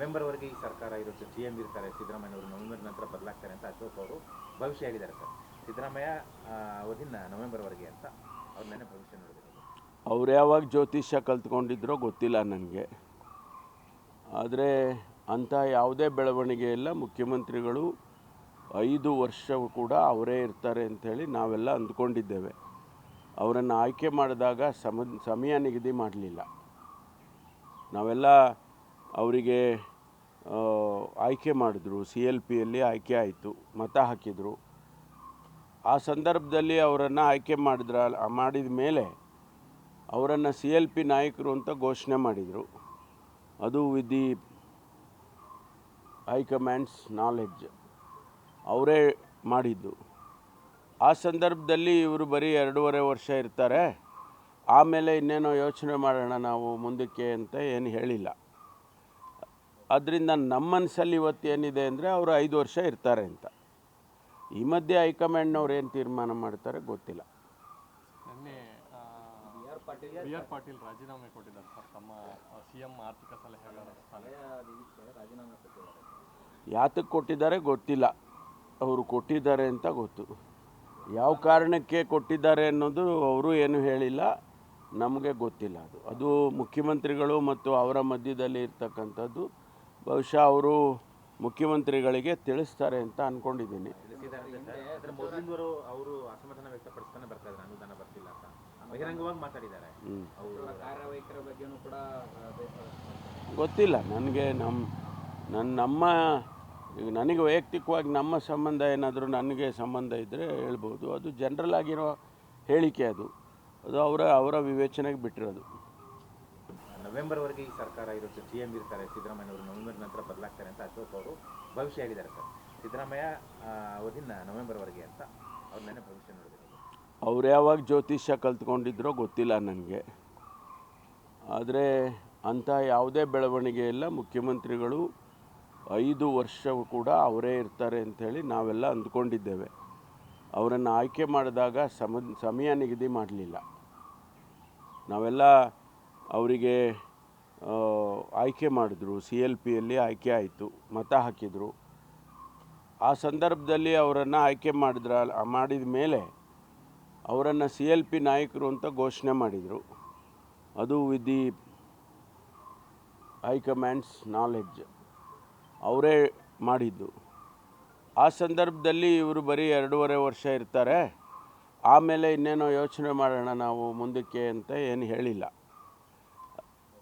ನವೆಂಬರ್ವರೆಗೆ ಈ ಸರ್ಕಾರ ಇರುತ್ತೆ, ಸಿ ಎಂ ಇರ್ತಾರೆ ಸಿದ್ದರಾಮಯ್ಯ ಅವರು ನವೆಂಬರ್ ನಂತರ ಬದಲಾಗ್ತಾರೆ ಅಂತ ಅಶೋಕ್ ಅವರು ಭವಿಷ್ಯ ಹೇಳಿದ್ದಾರೆ ಸರ್. ಸಿದ್ದರಾಮಯ್ಯ ಅವಧಿನ ನವೆಂಬರ್ವರೆಗೆ ಅಂತ ಅವ್ರ ನೆನೆ ಭವಿಷ್ಯ ನೋಡಿದ್ರು. ಅವ್ರು ಯಾವಾಗ ಜ್ಯೋತಿಷ್ಯ ಕಲ್ತ್ಕೊಂಡಿದ್ರೋ ಗೊತ್ತಿಲ್ಲ ನನಗೆ. ಆದರೆ ಅಂಥ ಯಾವುದೇ ಬೆಳವಣಿಗೆ ಇಲ್ಲ. ಮುಖ್ಯಮಂತ್ರಿಗಳು ಐದು ವರ್ಷವೂ ಕೂಡ ಅವರೇ ಇರ್ತಾರೆ ಅಂಥೇಳಿ ನಾವೆಲ್ಲ ಅಂದ್ಕೊಂಡಿದ್ದೇವೆ. ಅವರನ್ನು ಆಯ್ಕೆ ಮಾಡಿದಾಗ ಸಮ, ಸಮಯ ನಿಗದಿ ಮಾಡಲಿಲ್ಲ. ನಾವೆಲ್ಲ ಅವರಿಗೆ ಆಯ್ಕೆ ಮಾಡಿದ್ರು ಸಿ ಎಲ್ ಪಿಯಲ್ಲಿ ಆಯ್ಕೆ ಆಯಿತು, ಮತ ಹಾಕಿದರು. ಆ ಸಂದರ್ಭದಲ್ಲಿ ಅವರನ್ನು ಆಯ್ಕೆ ಮಾಡಿದ್ರ, ಮಾಡಿದ ಮೇಲೆ ಅವರನ್ನು ಸಿ ಎಲ್ ಪಿ ನಾಯಕರು ಅಂತ ಘೋಷಣೆ ಮಾಡಿದರು. ಅದು ವಿತ್ ದಿ ಹೈಕಮ್ಯಾಂಡ್ಸ್ ನಾಲೆಡ್ಜ್ ಅವರೇ ಮಾಡಿದ್ದು. ಆ ಸಂದರ್ಭದಲ್ಲಿ ಇವರು ಬರೀ ಎರಡೂವರೆ ವರ್ಷ ಇರ್ತಾರೆ. ಆಮೇಲೆ ಇನ್ನೇನೋ ಯೋಚನೆ ಮಾಡೋಣ ನಾವು ಮುಂದಕ್ಕೆ ಅಂತ ಏನು ಹೇಳಿಲ್ಲ. ಅದರಿಂದ ನಮ್ಮ ಮನಸ್ಸಲ್ಲಿ ಇವತ್ತು ಏನಿದೆ ಅಂದರೆ ಅವರು ಐದು ವರ್ಷ ಇರ್ತಾರೆ ಅಂತ. ಈ ಮಧ್ಯೆ ಹೈಕಮಾಂಡ್ನವ್ರು ಏನು ತೀರ್ಮಾನ ಮಾಡ್ತಾರೆ ಗೊತ್ತಿಲ್ಲ. ಪಾಟೀಲ್ ರಾಜೀನಾಮೆ ಕೊಟ್ಟಿದ್ದಾರೆ ಸರ್. ತಮ್ಮ ಸಿ ಎಂ ಆರ್ಥಿಕ ಸಲಹೆಗಾರ ಸ್ಥಾನ ಯಾತಕ್ಕೆ ಕೊಟ್ಟಿದ್ದಾರೆ ಗೊತ್ತಿಲ್ಲ. ಅವರು ಕೊಟ್ಟಿದ್ದಾರೆ ಅಂತ ಗೊತ್ತು. ಯಾವ ಕಾರಣಕ್ಕೆ ಕೊಟ್ಟಿದ್ದಾರೆ ಅನ್ನೋದು ಅವರು ಏನು ಹೇಳಿಲ್ಲ ನಮಗೆ ಗೊತ್ತಿಲ್ಲ ಅದು. ಅದು ಮುಖ್ಯಮಂತ್ರಿಗಳು ಮತ್ತು ಅವರ ಮಧ್ಯದಲ್ಲಿ ಇರ್ತಕ್ಕಂಥದ್ದು ಬಹುಶಃ ಅವರು ಮುಖ್ಯಮಂತ್ರಿಗಳಿಗೆ ತಿಳಿಸ್ತಾರೆ ಅಂತ ಅಂದ್ಕೊಂಡಿದ್ದೀನಿ ತಿಳಿಸಿದ್ದಾರೆ ಸರ್ ಅವರು ಅಸಮಾಧಾನ ವ್ಯಕ್ತಪಡಿಸ್ತಾನೆ ಬರ್ತಾ ಅನುದಾನ ಬರ್ತಿಲ್ಲ ಅಂತ. ಬಹಿರಂಗವಾಗಿ ಮಾತಾಡಿದ್ದಾರೆ. ಹ್ಮ್. ಅವರು ಬಗ್ಗೆನೂ ಕೂಡ ಗೊತ್ತಿಲ್ಲ ನನಗೆ ನಮ್ಮ ನನ್ನ ನಮ್ಮ ಈಗ ನನಗೆ ವೈಯಕ್ತಿಕವಾಗಿ ನಮ್ಮ ಸಂಬಂಧ ಏನಾದರೂ ನನಗೆ ಸಂಬಂಧ ಇದ್ದರೆ ಹೇಳ್ಬೋದು. ಅದು ಜನರಲ್ ಆಗಿರೋ ಹೇಳಿಕೆ ಅದು. ಅದು ಅವರ ಅವರ ವಿವೇಚನೆಗೆ ಬಿಟ್ಟಿರೋದು. ನವೆಂಬರ್ವರೆಗೆ ಈ ಸರ್ಕಾರ ಇರುತ್ತೆ ಸಿ ಎಂ ಇರ್ತಾರೆ ಸಿದ್ದರಾಮಯ್ಯ ಅವರು ನವೆಂಬರ್ ನಂತರ ಬದಲಾಗ್ತಾರೆ ಅಂತ ಅಶೋಕ್ ಅವರು ಭವಿಷ್ಯ ಹೇಳಿದ್ದಾರೆ ಸರ್. ಸಿದ್ದರಾಮಯ್ಯ ಅವಧಿನ ನವೆಂಬರ್ವರೆಗೆ ಅಂತ ಅವ್ರ ನೆನೆ ಭವಿಷ್ಯ ನೋಡಿದ್ರು ಅವ್ರು ಯಾವಾಗ ಜ್ಯೋತಿಷ್ಯ ಕಲ್ತ್ಕೊಂಡಿದ್ರೋ ಗೊತ್ತಿಲ್ಲ ನನಗೆ. ಆದರೆ ಅಂಥ ಯಾವುದೇ ಬೆಳವಣಿಗೆ ಇಲ್ಲ. ಮುಖ್ಯಮಂತ್ರಿಗಳು ಐದು ವರ್ಷವೂ ಕೂಡ ಅವರೇ ಇರ್ತಾರೆ ಅಂಥೇಳಿ ನಾವೆಲ್ಲ ಅಂದ್ಕೊಂಡಿದ್ದೇವೆ. ಅವರನ್ನು ಆಯ್ಕೆ ಮಾಡಿದಾಗ ಸಮ, ಸಮಯ ನಿಗದಿ ಮಾಡಲಿಲ್ಲ. ನಾವೆಲ್ಲ ಅವರಿಗೆ ಆಯ್ಕೆ ಮಾಡಿದ್ರು. ಸಿ ಎಲ್ ಪಿಯಲ್ಲಿ ಆಯ್ಕೆ ಆಯಿತು. ಮತ ಹಾಕಿದರು. ಆ ಸಂದರ್ಭದಲ್ಲಿ ಅವರನ್ನು ಆಯ್ಕೆ ಮಾಡಿದ್ರ, ಮಾಡಿದ ಮೇಲೆ ಅವರನ್ನು ಸಿ ಎಲ್ ಪಿ ನಾಯಕರು ಅಂತ ಘೋಷಣೆ ಮಾಡಿದರು. ಅದು ವಿತ್ ದಿ ಹೈಕಮ್ಯಾಂಡ್ಸ್ ನಾಲೆಡ್ಜ್ ಅವರೇ ಮಾಡಿದ್ದು. ಆ ಸಂದರ್ಭದಲ್ಲಿ ಇವರು ಬರೀ ಎರಡೂವರೆ ವರ್ಷ ಇರ್ತಾರೆ. ಆಮೇಲೆ ಇನ್ನೇನೋ ಯೋಚನೆ ಮಾಡೋಣ ನಾವು ಮುಂದಕ್ಕೆ ಅಂತ ಏನು ಹೇಳಿಲ್ಲ.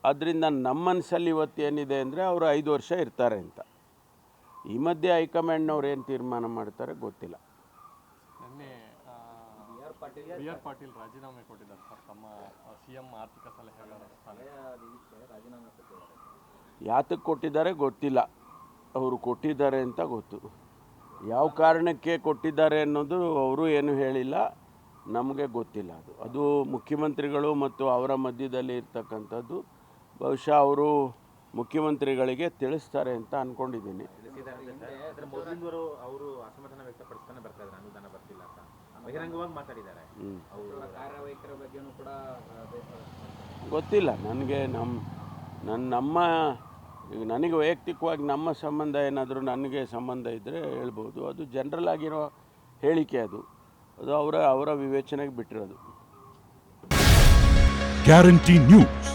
ಅದರಿಂದ ನಮ್ಮ ಮನಸ್ಸಲ್ಲಿ ಇವತ್ತು ಏನಿದೆ ಅಂದರೆ ಅವರು ಐದು ವರ್ಷ ಇರ್ತಾರೆ ಅಂತ. ಈ ಮಧ್ಯೆ ಹೈಕಮಾಂಡ್ನವ್ರು ಏನು ತೀರ್ಮಾನ ಮಾಡ್ತಾರೆ ಗೊತ್ತಿಲ್ಲ. ನಿನ್ನೆ ಬಿ ಆರ್ ಪಾಟೀಲ್ ರಾಜೀನಾಮೆ ಕೊಟ್ಟಿದ್ದಾರೆ ಸರ್. ತಮ್ಮ ಸಿ ಎಂ ಆರ್ಥಿಕ ಸಲಹೆಗಾರ ಯಾತಕ್ಕೆ ಕೊಟ್ಟಿದ್ದಾರೆ ಗೊತ್ತಿಲ್ಲ. ಅವರು ಕೊಟ್ಟಿದ್ದಾರೆ ಅಂತ ಗೊತ್ತು. ಯಾವ ಕಾರಣಕ್ಕೆ ಕೊಟ್ಟಿದ್ದಾರೆ ಅನ್ನೋದು ಅವರು ಏನು ಹೇಳಿಲ್ಲ. ನಮಗೆ ಗೊತ್ತಿಲ್ಲ ಅದು. ಅದು ಮುಖ್ಯಮಂತ್ರಿಗಳು ಮತ್ತು ಅವರ ಮಧ್ಯದಲ್ಲಿ ಇರ್ತಕ್ಕಂಥದ್ದು ಬಹುಶಃ ಅವರು ಮುಖ್ಯಮಂತ್ರಿಗಳಿಗೆ ತಿಳಿಸ್ತಾರೆ ಅಂತ ಅಂದ್ಕೊಂಡಿದ್ದೀನಿ ತಿಳಿಸಿದ್ದಾರೆ ಸರ್ ಅವರು ಅಸಮಾಧಾನ ವ್ಯಕ್ತಪಡಿಸ್ತಾನೆ ಬರ್ತಾ ಅನುದಾನ ಬರ್ತಿಲ್ಲ ಅಂತ. ಬಹಿರಂಗವಾಗಿ ಮಾತಾಡಿದ್ದಾರೆ. ಹ್ಞೂ ಅವರು ಬಗ್ಗೆನೂ ಕೂಡ ಗೊತ್ತಿಲ್ಲ ನನಗೆ ನಮ್ಮ ನನ್ನ ನಮ್ಮ ಈಗ ನನಗೆ ವೈಯಕ್ತಿಕವಾಗಿ ನಮ್ಮ ಸಂಬಂಧ ಏನಾದರೂ ನನಗೆ ಸಂಬಂಧ ಇದ್ದರೆ ಹೇಳ್ಬೋದು. ಅದು ಜನರಲ್ ಆಗಿರೋ ಹೇಳಿಕೆ ಅದು. ಅದು ಅವರ ಅವರ ವಿವೇಚನೆಗೆ ಬಿಟ್ಟಿರೋದು. Guarantee news